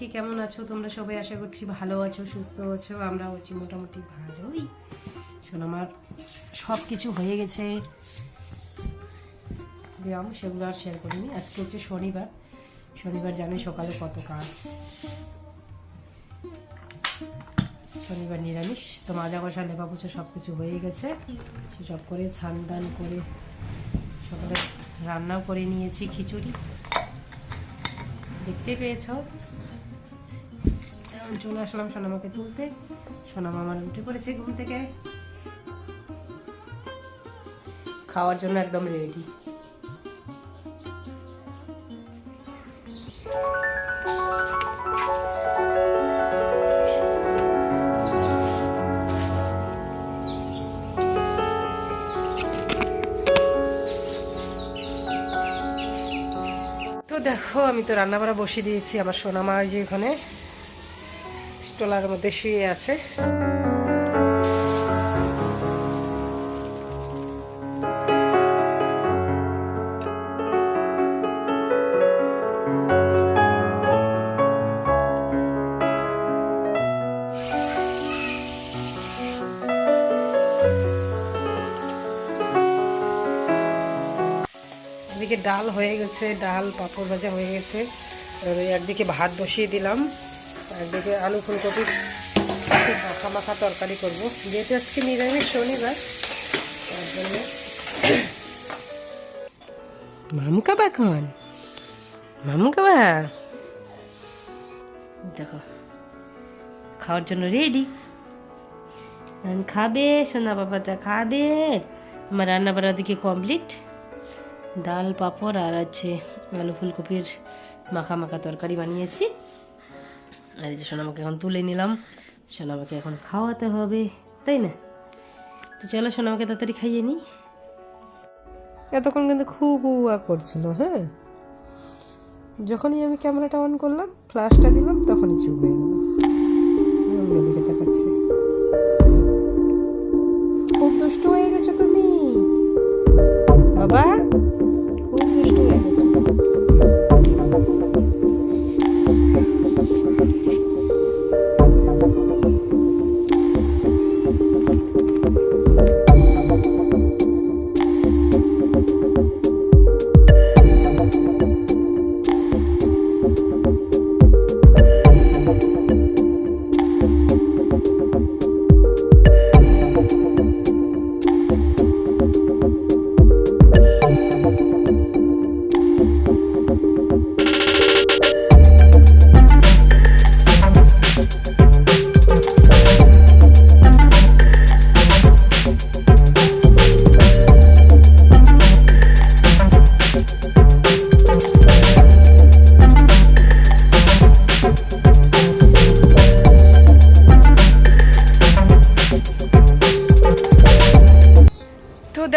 কে কেমন আছো? তোমরা সবাই আশা করছি ভালো আছো, সুস্থ আছো আমরা হচ্ছি মোটামুটি ভালোই। শোন, আমার সব কিছু হয়ে গেছে। ব্যায়াম, সেগুলো আর শেয়ার করিনি। আজকে হচ্ছে শনিবার। শনিবার জানি সকালে কত কাজ। শনিবার নিরামিষ, তো মাজা কষা লেপা পোছা সব কিছু হয়ে গেছে। সেসব করে ছান দান করে সকালে রান্নাও করে নিয়েছি খিচুড়ি। দেখতে পেয়েছ? চলে আসলাম সোনামাকে তুলতে। সোনামা আমার উঠে পড়েছে ঘুম থেকে। খাওয়ার জন্য একদম রেডি দেখো, আমি তো রান্না বাড়া বসিয়ে দিয়েছি আমার সোনামা যে এখানে। স্টোলার মধ্যে শুয়ে আছে। ডাল হয়ে গেছে, ডাল পাঁপড় ভাজা হয়ে গেছে। একদিকে ভাত বসিয়ে দিলাম। একদিকে আলু ফুলকপি মাখা মাখা তরকারি করব। যেহেতু আজকে নিরামিষ শনিবার তার জন্য মামু কাবা এখন মামু কাবা? দেখো খাওয়ার জন্য রেডি খাবে সোনা বাবাটা খাবে। আমার রান্না বাড়া দিকে কমপ্লিট ডাল পাঁপড় আর আছে আলু ফুলকপির মাখা মাখা তরকারি বানিয়েছি। আর এই যে সোনামাকে এখন তুলে নিলাম। সোনামাকে এখন খাওয়াতে হবে, তাই না? তো চলো সোনামাকে তাড়াতাড়ি খাইয়ে নিই। এতক্ষণ কিন্তু খুব উয়া করছিল হ্যাঁ? যখনই আমি ক্যামেরাটা অন করলাম, ফ্ল্যাশটা দিলাম, তখনই চুপ হয়ে গেল। তাকাচ্ছে। খুব দুষ্ট হয়ে গেছো তুমি। বাবা!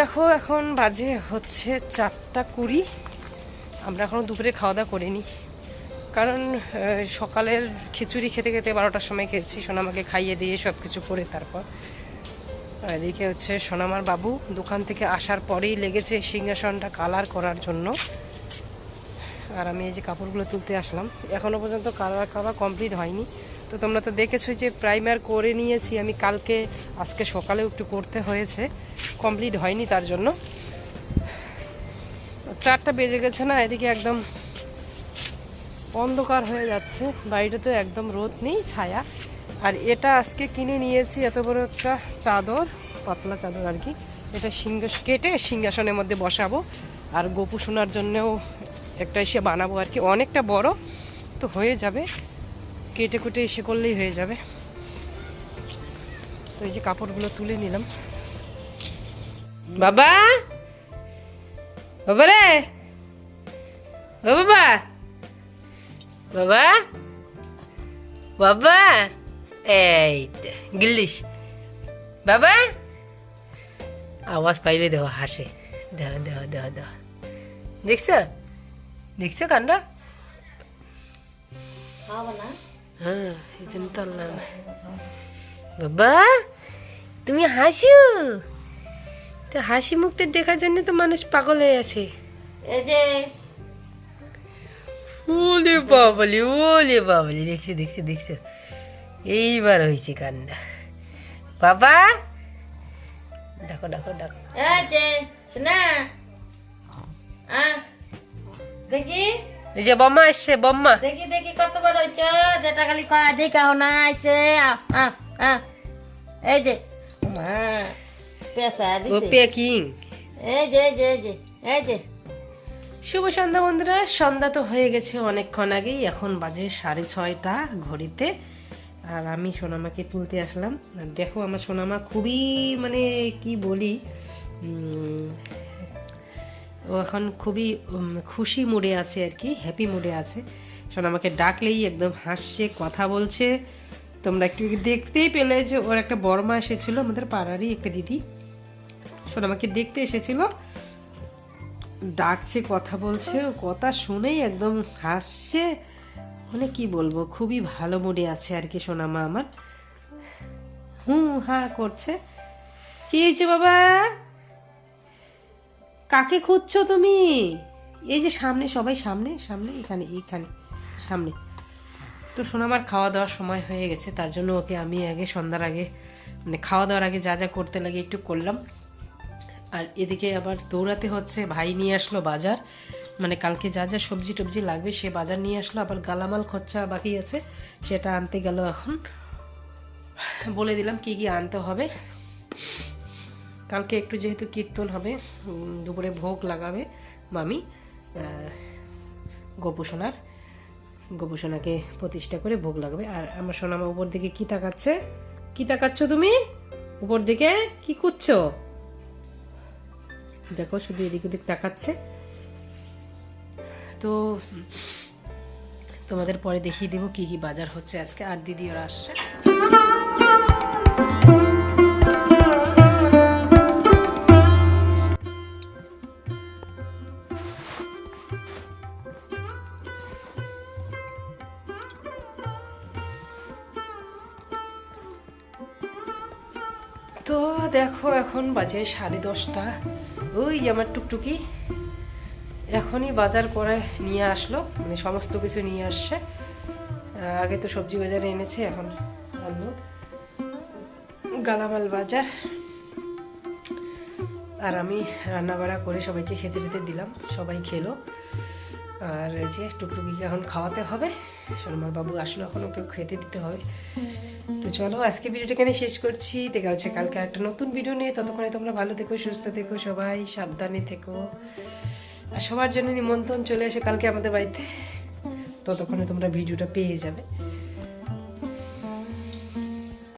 দেখো, এখন বাজে হচ্ছে চারটা কুড়ি। আমরা এখনও দুপুরে খাওয়া দাওয়া করিনি। কারণ সকালের খিচুড়ি খেতে খেতে বারোটার সময় খেয়েছি। সোনামাকে খাইয়ে দিয়ে সব কিছু করে তারপর। এদিকে হচ্ছে সোনামার বাবু দোকান থেকে আসার পরেই লেগেছে সিংহাসনটা কালার করার জন্য। আর আমি এই যে কাপড়গুলো তুলতে আসলাম। এখনও পর্যন্ত কালার করা কমপ্লিট হয়নি। তো তোমরা তো দেখেছ যে প্রাইমার করে নিয়েছি আমি কালকে, আজকে সকালেও একটু করতে হয়েছে কমপ্লিট হয়নি তার জন্য। চারটা বেজে গেছে না, এদিকে একদম অন্ধকার হয়ে যাচ্ছে বাড়িটাতে একদম রোদ নেই, ছায়া। আর এটা আজকে কিনে নিয়েছি, এত বড় একটা চাদর, পাতলা চাদর আর কি। এটা সিংহাস কেটে সিংহাসনের মধ্যে বসাবো, আর গোপু শোনার জন্যও একটা এসে বানাবো আর কি। অনেকটা বড়, তো হয়ে যাবে। কেটে কুটে এসে করলেই হয়ে যাবে। তো এই যে কাপড়গুলো তুলে নিলাম। বাবা! বাবা রে! বাবা! বাবা! বাবা! এই গিল্লিস। বাবা! আওয়াজ পাইলে দেওয়া হাসে। দেওয়া দেওয়া দেওয়া দেওয়া দেখছ? দেখছ কাণ্ড? হ্যাঁ এই জন্য তো বাবা তুমি হাসু? তো হাসি মুখটা দেখার জন্য তো মানুষ পাগল হয়ে আছে। এই যে। ওলে বাবলি ওলে বাবলি দেখছি দেখছি দেখছি। এইবার হয়েছে কান্না। বাবা ডাকো ডাকো ডাকো এই যে শোনা। আহ, দেখি। যে বম্মা এসছে বম্মা। দেখি দেখি কত বড় হয়েছ? যেটা খালি কয় আজই কাহ না আহ। এই যে মা ও দিছে এই যে এই যে এই যে এই যে। শুভ সন্ধ্যা বন্ধুরা সন্ধ্যা তো হয়ে গেছে অনেকক্ষণ আগেই এখন বাজে সাড়ে ছয়টা ঘড়িতে। আর আমি সোনামাকে তুলতে আসলাম। আর দেখো আমার সোনামা খুবই মানে কি বলি ও এখন খুবই খুশি মুডে আছে আর কি হ্যাপি মুডে আছে। সোনামাকে ডাকলেই একদম হাসছে, কথা বলছে। তোমরা একটু দেখতেই পেলে যে ওর একটা বর্মা এসেছিল, আমাদের পাড়ারই একটা দিদি। সোনামাকে দেখতে এসেছিল। ডাকছে, কথা বলছে কথা শুনেই একদম হাসছে। মানে কি বলব, খুবই ভালো মুডে আছে আর কি সোনামা আমার। হুম হা করছে। কি হয়েছে বাবা? কাকে খুঁজছো তুমি? এই যে সামনে, সবাই সামনে সামনে, এখানে এইখানে সামনে। তো সোনামার খাওয়া দাওয়ার সময় হয়ে গেছে, তার জন্য ওকে আমি আগে, সন্ধ্যার আগে মানে খাওয়া দাওয়ার আগে যা যা করতে লাগে একটু করলাম। আর এদিকে আবার দৌড়াতে হচ্ছে, ভাই নিয়ে আসলো বাজার। মানে কালকে যা যা সবজি টবজি লাগবে, সে বাজার নিয়ে আসলো, আবার গালামাল খরচা বাকি আছে, সেটা আনতে গেল এখন। বলে দিলাম কি কি আনতে হবে। কালকে একটু যেহেতু কীর্তন হবে দুপুরে ভোগ লাগাবে মামি গোপুসোনার, গোপুসোনাকে প্রতিষ্ঠা করে ভোগ লাগাবে। আর আমার সোনামা উপর দিকে কি তাকাচ্ছে? কি তাকাচ্ছ তুমি? উপর দিকে কি করছ? দেখো, শুধু এদিক ওদিক তাকাচ্ছে। তো, তোমাদের পরে দেখিয়ে দেবো কি কি বাজার হচ্ছে আজকে। আর দিদি ওরা আসছে। তো দেখো এখন বাজে সাড়ে দশটা। ওই যে আমার টুকটুকি। এখনই বাজার করে নিয়ে আসলো মানে সমস্ত কিছু নিয়ে আসছে। আগে তো সবজি বাজারে এনেছে, এখন আনলো গালামাল বাজার। আর আমি রান্না বাড়া করে সবাইকে খেতে খেতে দিলাম, সবাই খেলো। আর এই যে টুকটুকিকে এখন খাওয়াতে হবে। শর্মার বাবু আসলে এখন ওকে খেতে দিতে হবে। তো চলো আজকে ভিডিওটা এখানে শেষ করছি। দেখা হচ্ছে কালকে একটা নতুন ভিডিও নিয়ে। ততক্ষণে তোমরা ভালো থেকো সুস্থ থেকো সবাই সাবধানে থেকো। আর সবার জন্য নিমন্ত্রণ চলে আসে কালকে আমাদের বাড়িতে। ততক্ষণে তোমরা ভিডিওটা পেয়ে যাবে।